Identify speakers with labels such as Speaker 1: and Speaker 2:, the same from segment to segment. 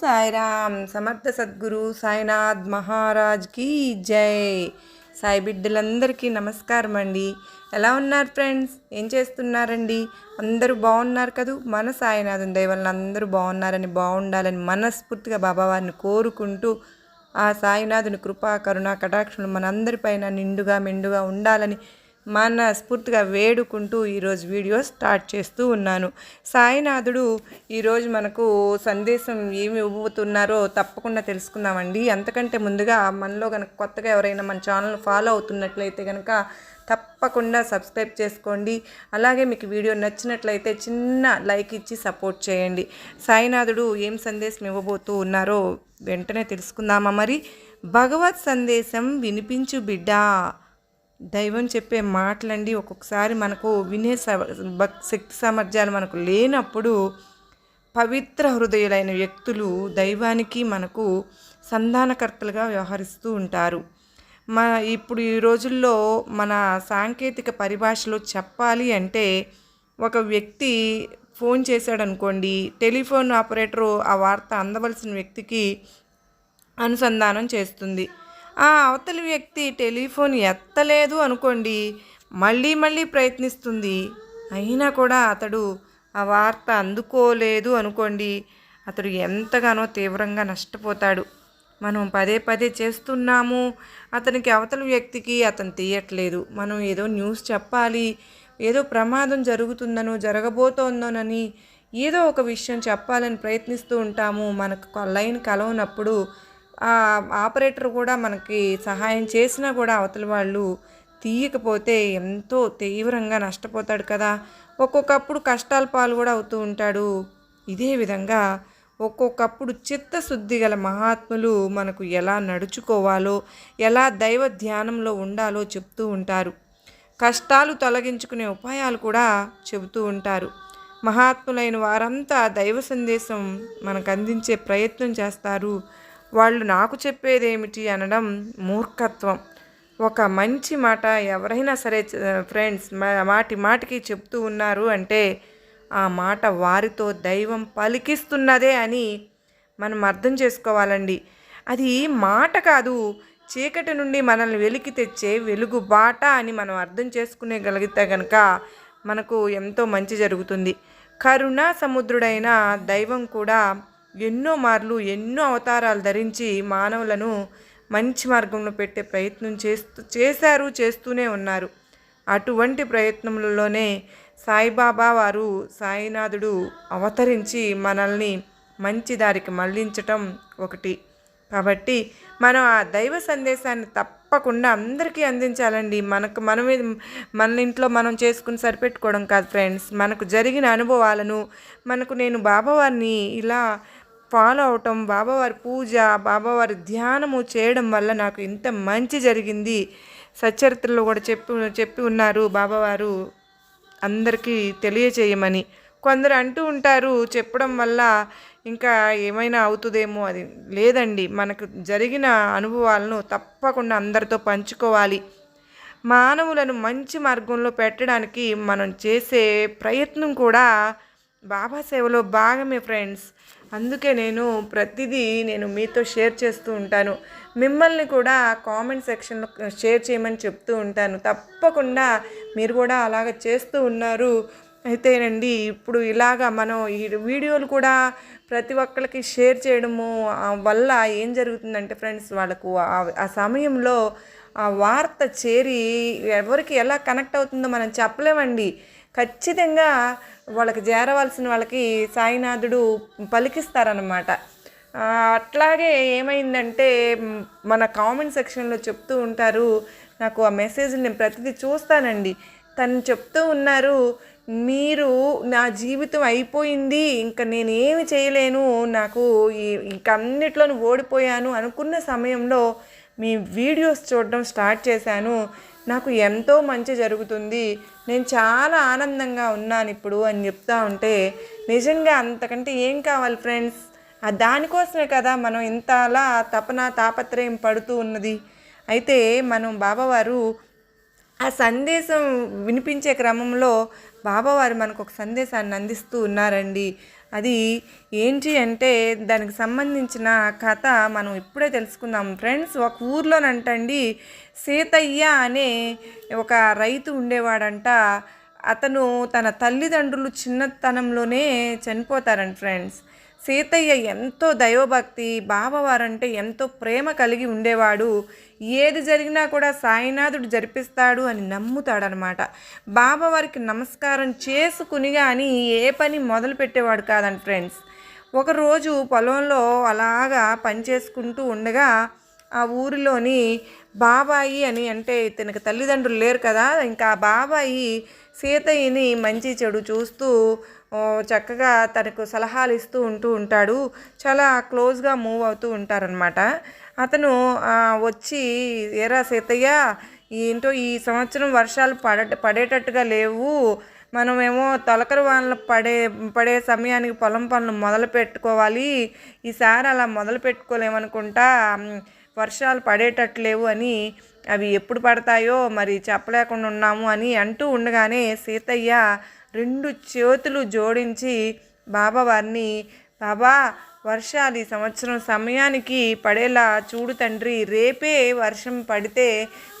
Speaker 1: సాయిరామ్ సమర్థ సద్గురు సాయినాథ్ మహారాజ్కి జై. సాయి బిడ్డలందరికీ నమస్కారం అండి. ఎలా ఉన్నారు ఫ్రెండ్స్? ఏం చేస్తున్నారండి? అందరూ బాగున్నారు కదూ? మన సాయినాథం దయవల్ల అందరూ బాగున్నారని బాగుండాలని మనస్ఫూర్తిగా బాబావారిని కోరుకుంటూ ఆ సాయినాథుని కృపా కరుణ కటాక్షలు మనందరిపైన నిండుగా మెండుగా ఉండాలని మనస్ఫూర్తిగా వేడుకుంటూ ఈరోజు వీడియో స్టార్ట్ చేస్తూ ఉన్నాను. సాయినాథుడు ఈరోజు మనకు సందేశం ఏమి ఇవ్వబోతున్నారో తప్పకుండా తెలుసుకుందామండి. అంతకంటే ముందుగా మనలో కనుక కొత్తగా ఎవరైనా మన ఛానల్ ఫాలో అవుతున్నట్లయితే కనుక తప్పకుండా సబ్స్క్రైబ్ చేసుకోండి. అలాగే మీకు వీడియో నచ్చినట్లయితే చిన్న లైక్ ఇచ్చి సపోర్ట్ చేయండి. సాయినాథుడు ఏం సందేశం ఇవ్వబోతూ ఉన్నారో వెంటనే తెలుసుకుందామా మరి? భగవత్ సందేశం వినిపించు బిడ్డా. దైవం చెప్పే మాటలండి ఒక్కొక్కసారి మనకు వినే భక్- శక్తి సామర్థ్యాలు మనకు లేనప్పుడు పవిత్ర హృదయులైన వ్యక్తులు దైవానికి మనకు సంధానకర్తలుగా వ్యవహరిస్తూ ఉంటారు. మన ఇప్పుడు ఈ రోజుల్లో మన సాంకేతిక పరిభాషలో చెప్పాలి అంటే ఒక వ్యక్తి ఫోన్ చేశాడు అనుకోండి టెలిఫోన్ ఆపరేటరు ఆ వార్త అందవలసిన వ్యక్తికి అనుసంధానం చేస్తుంది. ఆ అవతలి వ్యక్తి టెలిఫోన్ ఎత్తలేదు అనుకోండి మళ్ళీ మళ్ళీ ప్రయత్నిస్తుంది. అయినా కూడా అతడు ఆ వార్త అందుకోలేదు అనుకోండి అతడు ఎంతగానో తీవ్రంగా నష్టపోతాడు. మనం పదే పదే చేస్తున్నాము అతనికి అవతల వ్యక్తికి అతను తీయట్లేదు. మనం ఏదో న్యూస్ చెప్పాలి ఏదో ప్రమాదం జరుగుతుందనో జరగబోతోందోనని ఏదో ఒక విషయం చెప్పాలని ప్రయత్నిస్తూ ఉంటాము. మనకు లైన్ కలవనప్పుడు ఆపరేటర్ కూడా మనకి సహాయం చేసినా కూడా అవతల వాళ్ళు తీయకపోతే ఎంతో తీవ్రంగా నష్టపోతాడు కదా. ఒక్కొక్కప్పుడు కష్టాల పాలు కూడా అవుతూ ఉంటాడు. ఇదే విధంగా ఒక్కొక్కప్పుడు చిత్తశుద్ధి గల మహాత్ములు మనకు ఎలా నడుచుకోవాలో ఎలా దైవ ధ్యానంలో ఉండాలో చెప్తూ ఉంటారు. కష్టాలు తొలగించుకునే ఉపాయాలు కూడా చెబుతూ ఉంటారు. మహాత్ములైన వారంతా దైవ సందేశం మనకు అందించే ప్రయత్నం చేస్తారు. వాళ్ళు నాకు చెప్పేదేమిటి అనడం మూర్ఖత్వం. ఒక మంచి మాట ఎవరైనా సరే ఫ్రెండ్స్ మాటి మాటికి చెప్తూ ఉన్నారు అంటే ఆ మాట వారితో దైవం పలికిస్తున్నదే అని మనం అర్థం చేసుకోవాలండి. అది మాట కాదు చీకటి నుండి మనల్ని వెలికి తెచ్చే వెలుగు బాట అని మనం అర్థం చేసుకునేగలిగితే కనుక మనకు ఎంతో మంచి జరుగుతుంది. కరుణ సముద్రుడైన దైవం కూడా ఎన్నో మార్లు ఎన్నో అవతారాలు ధరించి మానవులను మంచి మార్గంలో పెట్టే ప్రయత్నం చేస్తూ చేశారు చేస్తూనే ఉన్నారు. అటువంటి ప్రయత్నములలోనే సాయిబాబా వారు సాయినాథుడు అవతరించి మనల్ని మంచి దారికి మళ్ళించటం ఒకటి. కాబట్టి మనం ఆ దైవ సందేశాన్ని తప్పకుండా అందరికీ అందించాలండి. మనకు మనమే మన ఇంట్లో మనం చేసుకుని సరిపెట్టుకోవడం కాదు ఫ్రెండ్స్. మనకు జరిగిన అనుభవాలను మనకు నేను బాబావారిని ఇలా ఫాలో అవటం బాబావారి పూజ బాబావారి ధ్యానము చేయడం వల్ల నాకు ఇంత మంచి జరిగింది. సచరిత్రలో కూడా చెప్పి చెప్పి ఉన్నారు బాబావారు. అందరికీ తెలియచేయమని. కొందరు అంటూ ఉంటారు చెప్పడం వల్ల ఇంకా ఏమైనా అవుతుందేమో అది లేదండి. మనకు జరిగిన అనుభవాలను తప్పకుండా అందరితో పంచుకోవాలి. మానవులను మంచి మార్గంలో పెట్టడానికి మనం చేసే ప్రయత్నం కూడా బాబా సేవలో భాగమే ఫ్రెండ్స్. అందుకే నేను ప్రతిదీ నేను మీతో షేర్ చేస్తూ ఉంటాను. మిమ్మల్ని కూడా కామెంట్ సెక్షన్లో షేర్ చేయమని చెప్తూ ఉంటాను. తప్పకుండా మీరు కూడా అలాగ చేస్తూ ఉన్నారు. అయితేనండి ఇప్పుడు ఇలాగా మనం ఈ వీడియోలు కూడా ప్రతి ఒక్కరికి షేర్ చేయడము వల్ల ఏం జరుగుతుందంటే ఫ్రెండ్స్ వాళ్ళకు ఆ సమయంలో ఆ వార్త చేరి ఎవరికి ఎలా కనెక్ట్ అవుతుందో మనం చెప్పలేమండి. ఖచ్చితంగా వాళ్ళకి చేరవలసిన వాళ్ళకి సాయినాథుడు పలికిస్తారనమాట అట్లాగే ఏమైందంటే మన కామెంట్ సెక్షన్లో చెప్తూ ఉంటారు నాకు ఆ మెసేజ్ నేను ప్రతిదీ చూస్తానండి. తను చెప్తూ ఉన్నారు మీరు నా జీవితం అయిపోయింది ఇంకా నేను ఏమి చేయలేను నాకు ఈ ఇంక అన్నిట్లోనూ ఓడిపోయాను అనుకున్న సమయంలో మీ వీడియోస్ చూడడం స్టార్ట్ చేశాను. నాకు ఎంతో మంచి జరుగుతుంది. నేను చాలా ఆనందంగా ఉన్నాను ఇప్పుడు అని చెప్తా ఉంటే నిజంగా అంతకంటే ఏం కావాలి ఫ్రెండ్స్? ఆ దానికోసమే కదా మనం ఇంతలా తపన తాపత్రయం పడుతూ ఉన్నది. అయితే మనం బాబావారు ఆ సందేశం వినిపించే క్రమంలో బాబావారు మనకు ఒక సందేశాన్ని అందిస్తూ ఉన్నారండి. అది ఏంటి అంటే దానికి సంబంధించిన కథ మనం ఇప్పుడే తెలుసుకుందాం. ఫ్రెండ్స్ ఒక ఊర్లోనంటండి సీతయ్య అనే ఒక రైతు ఉండేవాడంట. అతను తన తల్లిదండ్రులు చిన్నతనంలోనే చనిపోతారండి ఫ్రెండ్స్. సీతయ్య ఎంతో దైవభక్తి బాబావారంటే ఎంతో ప్రేమ కలిగి ఉండేవాడు. ఏది జరిగినా కూడా సాయినాథుడు జరిపిస్తాడు అని నమ్ముతాడనమాట. బాబావారికి నమస్కారం చేసుకుని కానీ ఏ పని మొదలు పెట్టేవాడు కాదండి ఫ్రెండ్స్. ఒకరోజు పొలంలో అలాగా పని చేసుకుంటూ ఉండగా ఆ ఊరిలోని బాబాయి అని అంటే ఇతనికి తల్లిదండ్రులు లేరు కదా ఇంకా బాబాయి సీతయ్యని మంచి చెడు చూస్తూ చక్కగా తనకు సలహాలు ఇస్తూ ఉంటూ ఉంటాడు. చాలా క్లోజ్గా మూవ్ అవుతూ ఉంటారనమాట అతను వచ్చి ఏరా సీతయ్య ఏంటో ఈ సంవత్సరం వర్షాలు పడ పడేటట్టుగా లేవు. మనమేమో తొలకర వానలు పడే పడే సమయానికి పొలం పనులు మొదలు పెట్టుకోవాలి. ఈసారి అలా మొదలు పెట్టుకోలేమనుకుంటా వర్షాలు పడేటట్లేవు అని అవి ఎప్పుడు పడతాయో మరి చెప్పలేకుండా ఉన్నాము అని అంటూ ఉండగానే సీతయ్య రెండు చేతులు జోడించి బాబా వారిని బాబా వర్షాలు ఈ సంవత్సరం సమయానికి పడేలా చూడు తండ్రి రేపే వర్షం పడితే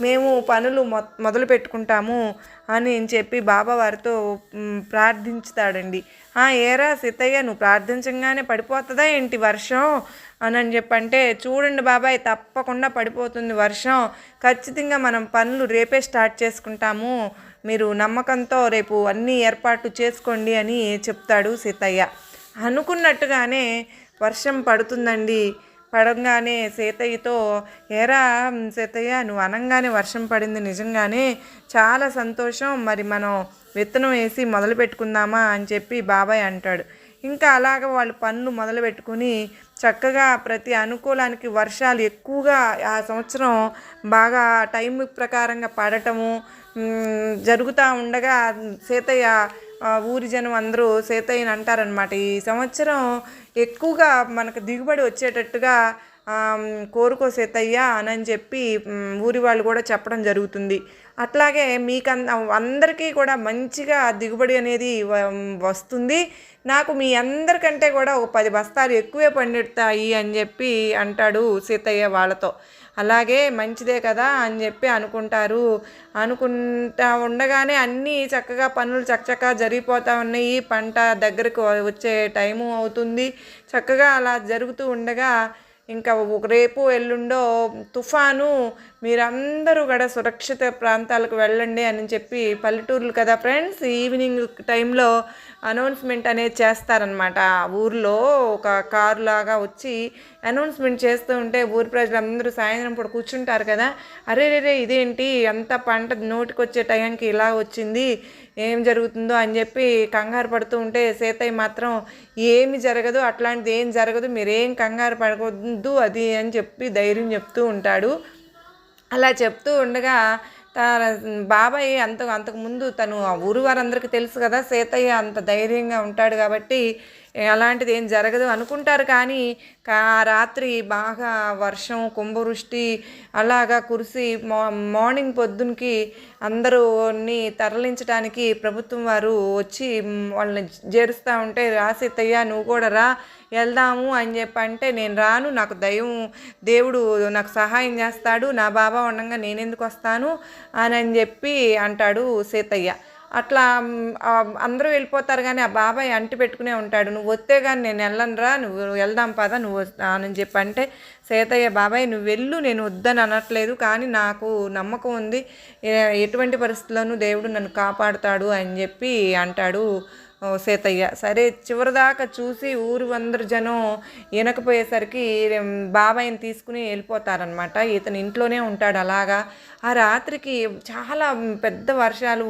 Speaker 1: మేము పనులు మొ మొదలు పెట్టుకుంటాము అని చెప్పి బాబా వారితో ప్రార్థించుతాడండి. "ఆ, ఏరా సీతయ్య నువ్వు ప్రార్థించగానే పడిపోతుందా ఏంటి వర్షం? అని అని చెప్పంటే చూడండి బాబాయ్ తప్పకుండా పడిపోతుంది వర్షం. ఖచ్చితంగా మనం పనులు రేపే స్టార్ట్ చేసుకుంటాము. మీరు నమ్మకంతో రేపు అన్ని ఏర్పాటు చేసుకోండి అని చెప్తాడు సీతయ్య. అనుకున్నట్టుగానే వర్షం పడుతుందండి. పడంగానే సీతయ్యతో ఏరా సీతయ్య నువ్వు అనంగానే వర్షం పడింది నిజంగానే. చాలా సంతోషం. మరి మనం విత్తనం వేసి మొదలు పెట్టుకుందామా అని చెప్పి బాబాయ్ అంటాడు. ఇంకా అలాగ వాళ్ళు పనులు మొదలు పెట్టుకుని చక్కగా ప్రతి అనుకూలానికి వర్షాలు ఎక్కువగా ఆ సంవత్సరం బాగా టైం ప్రకారంగా పడటము జరుగుతూ ఉండగా సీతయ్య ఊరి జనం అందరూ సీతయ్యని అంటారనమాట ఈ సంవత్సరం ఎక్కువగా మనకు దిగుబడి వచ్చేటట్టుగా కోరుకో సీతయ్య అని చెప్పి ఊరి వాళ్ళు కూడా చెప్పడం జరుగుతుంది. అట్లాగే మీకు అందరికీ కూడా మంచిగా దిగుబడి అనేది వ- వస్తుంది. నాకు మీ అందరికంటే కూడా ఒక పది బస్తాలు ఎక్కువే పండుతాయి అని చెప్పి అంటాడు సీతయ్య వాళ్ళతో. అలాగే మంచిదే కదా అని చెప్పి అనుకుంటారు. అనుకుంటా ఉండగానే అన్నీ చక్కగా పనులు చక్కచక్క జరిగిపోతూ ఉన్నాయి. పంట దగ్గరకు వచ్చే టైము అవుతుంది. చక్కగా అలా జరుగుతూ ఉండగా ఇంకా రేపు ఎల్లుండో తుఫాను మీరందరూ కూడా సురక్షిత ప్రాంతాలకు వెళ్ళండి అని చెప్పి పల్లెటూర్లు కదా ఫ్రెండ్స్ ఈవినింగ్ టైంలో అనౌన్స్మెంట్ అనేది చేస్తారనమాట ఊర్లో ఒక కారు లాగా వచ్చి అనౌన్స్మెంట్ చేస్తూ ఉంటే ఊరి ప్రజలందరూ సాయంత్రం పూట కూర్చుంటారు కదా. అరే రే ఇదేంటి? అంత పంట నోటికి వచ్చే టైంకి ఇలా వచ్చింది ఏం జరుగుతుందో అని చెప్పి కంగారు పడుతూ ఉంటే సీతయ్య మాత్రం ఏమి జరగదు అట్లాంటిది ఏం జరగదు మీరేం కంగారు పడకూడదు అది అని చెప్పి ధైర్యం చెప్తూ ఉంటాడు. అలా చెప్తూ ఉండగా తన బాబాయ్ అంత అంతకుముందు తను ఆ ఊరు వారందరికీ తెలుసు కదా సీతయ్య అంత ధైర్యంగా ఉంటాడు కాబట్టి అలాంటిది ఏం జరగదు అనుకుంటారు కానీ కా- ఆ రాత్రి బాగా వర్షం కుంభవృష్టి అలాగా కురిసి మా మార్నింగ్ పొద్దునకి అందరూని తరలించడానికి ప్రభుత్వం వారు వచ్చి వాళ్ళని చేరుస్తూ ఉంటే రా సీతయ్య నువ్వు కూడా రా వెళ్దాము అని చెప్పి అంటే నేను రాను నాకు దైవం దేవుడు నాకు సహాయం చేస్తాడు నా బాబా ఉండగా నేనెందుకు వస్తాను అని అని చెప్పి అంటాడు సీతయ్య. అట్లా అందరూ వెళ్ళిపోతారు కానీ ఆ బాబాయ్ అంటి పెట్టుకునే ఉంటాడు. నువ్వు వస్తే కానీ నేను వెళ్ళనురా నువ్వు వెళ్దాం పద నువ్వు వస్తా అని చెప్పి అంటే సీతయ్య బాబాయ్ నువ్వు వెళ్ళు నేను వద్దని అనట్లేదు కానీ నాకు నమ్మకం ఉంది. ఎటువంటి పరిస్థితుల్లోనూ దేవుడు నన్ను కాపాడుతాడు అని చెప్పి అంటాడు సీతయ్య సరే చివరిదాకా చూసి ఊరు అందరు జనం వినకపోయేసరికి బాబాయ్ని బాబాయిని తీసుకుని వెళ్ళిపోతారనమాట ఇతను ఇంట్లోనే ఉంటాడు అలాగా. ఆ రాత్రికి చాలా పెద్ద వర్షాలు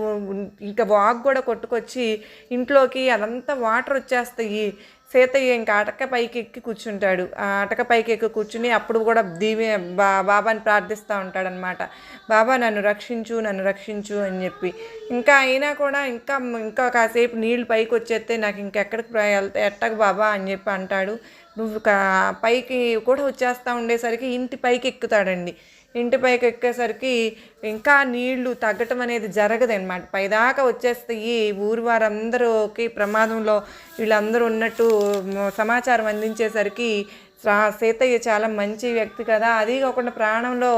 Speaker 1: ఇంకా వాగు కూడా కొట్టుకొచ్చి ఇంట్లోకి అదంతా వాటర్ వచ్చేస్తాయి. సీతయ్య ఇంకా అటక పైకి ఎక్కి కూర్చుంటాడు. ఆ అటక పైకి ఎక్కి కూర్చుని అప్పుడు కూడా దీవి బా బాబాని ప్రార్థిస్తూ ఉంటాడనమాట బాబా నన్ను రక్షించు నన్ను రక్షించు అని చెప్పి. ఇంకా అయినా కూడా ఇంకా ఇంకా కాసేపు నీళ్ళు పైకి వచ్చేస్తే నాకు ఇంకెక్కడికి ప్ర- వెళ్తే ఎట్టకు బాబా అని చెప్పి అంటాడు. నువ్వు పైకి కూడా వచ్చేస్తూ ఉండేసరికి ఇంటి పైకి ఎక్కుతాడండి ఇంటిపైకి ఎక్కేసరికి ఇంకా నీళ్ళు తగ్గటం అనేది జరగదు అనమాట పైదాకా వచ్చేస్తాయి ఊరు వారందరూకి ప్రమాదంలో వీళ్ళందరూ ఉన్నట్టు సమాచారం అందించేసరికి సీతయ్య చాలా మంచి వ్యక్తి కదా. అది కాకుండా ప్రాణంలో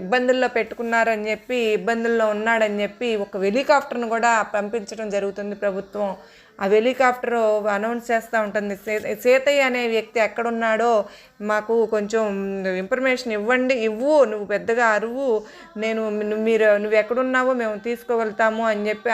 Speaker 1: ఇబ్బందుల్లో పెట్టుకున్నారని చెప్పి ఇబ్బందుల్లో ఉన్నాడని చెప్పి ఒక హెలికాప్టర్ను కూడా పంపించడం జరుగుతుంది ప్రభుత్వం. ఆ హెలికాప్టర్ అనౌన్స్ చేస్తూ ఉంటుంది. సీ- సీతయ్య అనే వ్యక్తి ఎక్కడున్నాడో మాకు కొంచెం ఇన్ఫర్మేషన్ ఇవ్వండి. ఇవ్వు నువ్వు పెద్దగా అరువు. నేను మీరు నువ్వు ఎక్కడున్నావో మేము తీసుకోగలుగుతాము అని చెప్పి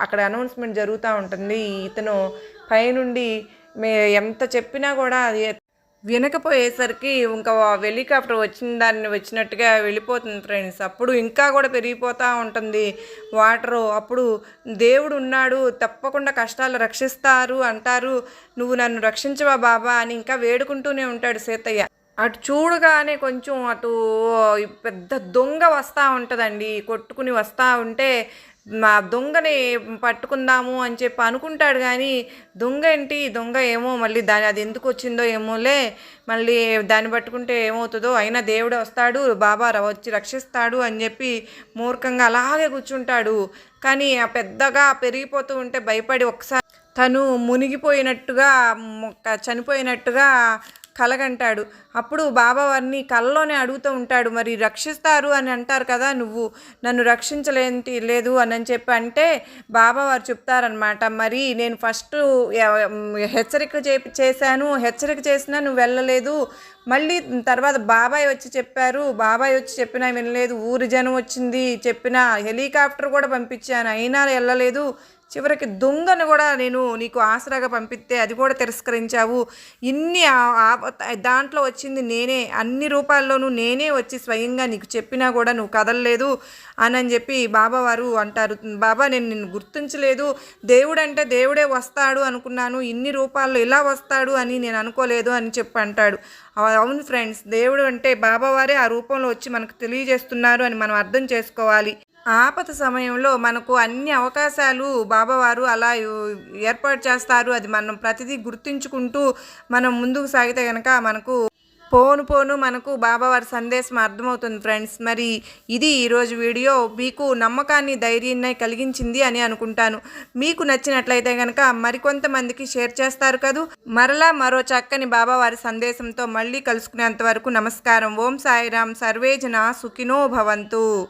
Speaker 1: అక్కడ అనౌన్స్మెంట్ జరుగుతూ ఉంటుంది. ఇతను పైనుండి మే ఎంత చెప్పినా కూడా అది వినకపోయేసరికి ఇంకా హెలికాప్టర్ వచ్చిన దాన్ని వచ్చినట్టుగా వెళ్ళిపోతుంది ఫ్రెండ్స్. అప్పుడు ఇంకా కూడా పెరిగిపోతూ ఉంటుంది వాటరు. అప్పుడు దేవుడు ఉన్నాడు తప్పకుండా కష్టాలు రక్షిస్తారు అంటారు. నువ్వు నన్ను రక్షించవా బాబా అని ఇంకా వేడుకుంటూనే ఉంటాడు సీతయ్య. అటు చూడగానే కొంచెం అటు పెద్ద దొంగ వస్తూ ఉంటుందండి. కొట్టుకుని వస్తూ ఉంటే మా దొంగని పట్టుకుందాము అని చెప్పి అనుకుంటాడు కానీ దొంగ ఏంటి? దొంగ ఏమో మళ్ళీ దాని అది ఎందుకు వచ్చిందో ఏమోలే. మళ్ళీ దాన్ని పట్టుకుంటే ఏమవుతుందో? అయినా దేవుడు వస్తాడు బాబా రా వచ్చి రక్షిస్తాడు అని చెప్పి మూర్ఖంగా అలాగే కూర్చుంటాడు. కానీ ఆ పెద్దగా పెరిగిపోతూ ఉంటే భయపడి ఒకసారి తను మునిగిపోయినట్టుగా చనిపోయినట్టుగా కలగంటాడు. అప్పుడు బాబా వారిని కళ్ళలోనే అడుగుతూ ఉంటాడు మరి రక్షిస్తారు అని అంటారు కదా నువ్వు నన్ను రక్షించలేంటి లేదు అని అని చెప్పి. అంటే బాబా వారు చెప్తారనమాట మరి నేను ఫస్ట్ హెచ్చరిక చే చేశాను హెచ్చరిక చేసినా నువ్వు వెళ్ళలేదు. మళ్ళీ తర్వాత బాబాయ్ వచ్చి చెప్పారు బాబాయ్ వచ్చి చెప్పినా వినలేదు ఊరి జనం వచ్చింది చెప్పినా హెలికాప్టర్ కూడా పంపించాను అయినా వెళ్ళలేదు. చివరికి దొంగను కూడా నేను నీకు ఆసరాగా పంపిస్తే అది కూడా తిరస్కరించావు. ఇన్ని దాంట్లో వచ్చింది నేనే. అన్ని రూపాల్లోనూ నేనే వచ్చి స్వయంగా నీకు చెప్పినా కూడా నువ్వు కదలలేదు అని అని చెప్పి బాబావారు అంటారు. బాబా నేను నిన్ను గుర్తించలేదు. దేవుడు అంటే దేవుడే వస్తాడు అనుకున్నాను. ఇన్ని రూపాల్లో ఇలా వస్తాడు అని నేను అనుకోలేదు అని చెప్పి అంటాడు. అవును ఫ్రెండ్స్ దేవుడు అంటే బాబావారే ఆ రూపంలో వచ్చి మనకు తెలియజేస్తున్నారు అని మనం అర్థం చేసుకోవాలి. ఆపద సమయంలో మనకు అన్ని అవకాశాలు బాబావారు అలా ఏర్పాటు చేస్తారు. అది మనం ప్రతిదీ గుర్తించుకుంటూ మనం ముందుకు సాగితే కనుక మనకు పోను పోను మనకు బాబావారి సందేశం అర్థమవుతుంది ఫ్రెండ్స్. మరి ఇది ఈరోజు వీడియో. మీకు నమ్మకాన్ని ధైర్యాన్ని కలిగించింది అని అనుకుంటాను. మీకు నచ్చినట్లయితే కనుక మరికొంతమందికి షేర్ చేస్తారు కదూ. మరలా మరో చక్కని బాబావారి సందేశంతో మళ్ళీ కలుసుకునేంత వరకు నమస్కారం. ఓం సాయిరాం సర్వేజన సుఖినో భవంతు.